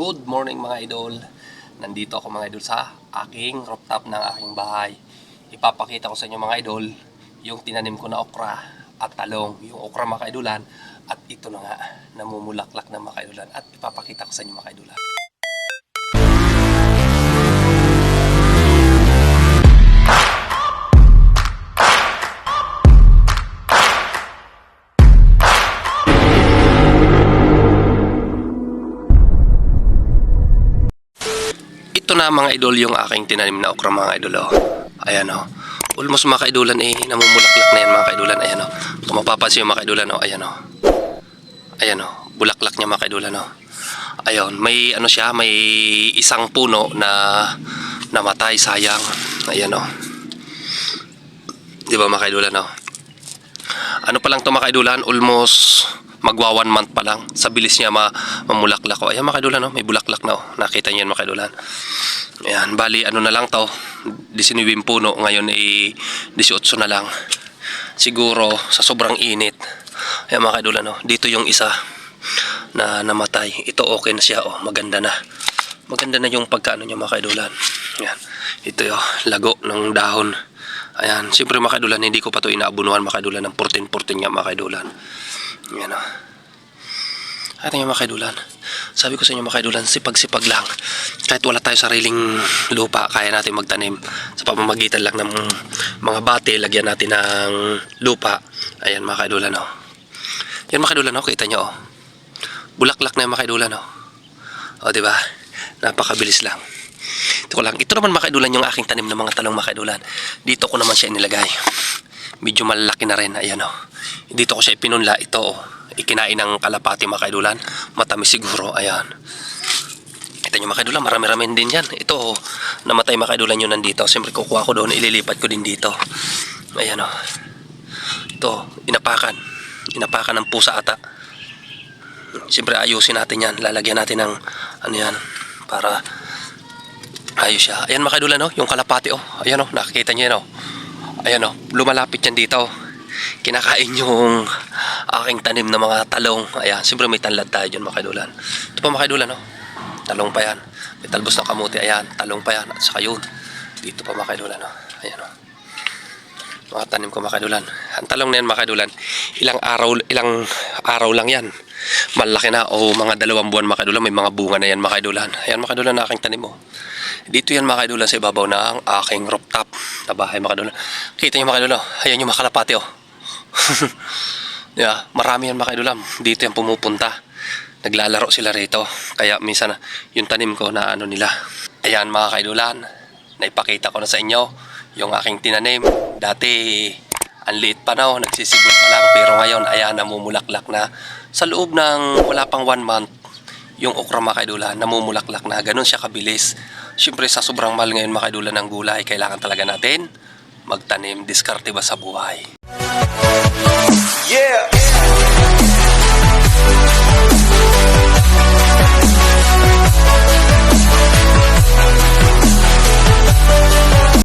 Good morning mga idol. Nandito ako mga idol sa aking rooftop ng aking bahay. Ipapakita ko sa inyo mga idol yung tinanim ko na okra at talong. Yung okra mga kaidolan at ito na nga namumulaklak na mga kaidolan at ipapakita ko sa inyo mga kaidolan. Na mga idol yung aking tinanim na okra mga idol. Oh. Ayan o. Oh. Almost mga kaidolan eh, namumulaklak na yan mga kaidolan. Ayan o. Oh. Kung mapapansin yung mga kaidolan oh. Ayan o. Oh. Ayan o. Oh. Bulaklak niya mga kaidolan oh. Ayun, may ano siya, may isang puno na namatay, sayang. Ayan o. Oh. Di ba mga kaidolan oh. Ano pa lang to mga kaidolan, almost magwa one month pa lang sa bilis niya ma mamulaklak ko. Ayan mga kaidolan, no? may bulaklak na. Oh. Nakita niyo yan mga kaidolan. Ayan, bali ano na lang to, 19 puno, ngayon ay 18 na lang. Siguro sa sobrang init. Ayan mga kaidolan, no? dito yung isa na namatay. Ito okay na siya, oh, maganda na. Maganda na yung pagkaano niya mga kaidolan. Ayan, ito yung lago ng dahon. Ayan, siyempre mga kaidolan, hindi ko pa to inaabunuhan mga kaidolan ng 14-14 nga mga kaidolan. Yan o. At yung mga kaidulan. Sabi ko sa inyo mga kaidulan, sipag-sipag lang. Kahit wala tayo sariling lupa, kaya natin magtanim. Sa pamamagitan lang ng mga bate, lagyan natin ng lupa. Ayan mga kaidulan o. Yan mga kaidulan o, kita nyo o. Bulaklak na yung mga kaidulan o. O, di ba? Napakabilis lang. Ito ko lang. Ito naman mga kaidulan yung aking tanim ng mga talong mga kaidulan. Dito ko naman siya inilagay. Medyo malaki na rin. Ayan oh. dito ko siya ipinunla. Ito oh. ikinain ng kalapati mga kaidulan matamis siguro. Ayan. Kita nyo mga kaidulan marami-rami din yan. Ito oh. namatay mga kaidulan yun nandito. Siyempre kukuha ko doon. Ililipat ko din dito. Ayan oh. ito inapakan. Inapakan ng pusa ata. Siyempre ayusin natin yan. Lalagyan natin ng ano yan para ayos siya ayan mga kaidulan oh. yung kalapati oh. ayan oh. nakikita nyo yan oh. Ayan o, lumalapit yan dito. Kinakain yung aking tanim na mga talong. Ayan, siyempre may tanlad tayo dyan mga kaidulan. Ito pa mga kaidulan o. Talong pa yan. May talbos na kamuti. Ayan, talong pa yan. At saka yun. Dito pa mga kaidulan o. Ayan o. Mga tanim ko mga kaidulan. Ang talong na yan mga kaidulan, ilang araw, ilang araw lang yan. Malaki na o mga dalawang buwan mga kaidulan, may mga bunga na yan mga kaidulan. Ayan mga kaidulan na aking tanim mo. Dito yan mga kaidulan sa ibabaw ng aking rooftop na bahay mga kaidulan. Kita nyo mga kaidulan, ayan yung mga kalapati oh. yeah, marami yan mga kaidulan. Dito yan pumupunta. Naglalaro sila rito. Kaya minsan yung tanim ko na ano nila. Ayan mga kaidulan, naipakita ko na sa inyo yung aking tinanim. Dati ang liit pa na, nagsisigod pa lang. Pero ngayon, ayan, namumulaklak na. Sa loob ng wala pang one month, yung okra mga kaidulan, namumulaklak na. Ganun siya kabilis. Siyempre sa sobrang mahal ngayon mga kaidulan ng gulay, kailangan talaga natin magtanim. Diskarte ba sa buhay? Yeah.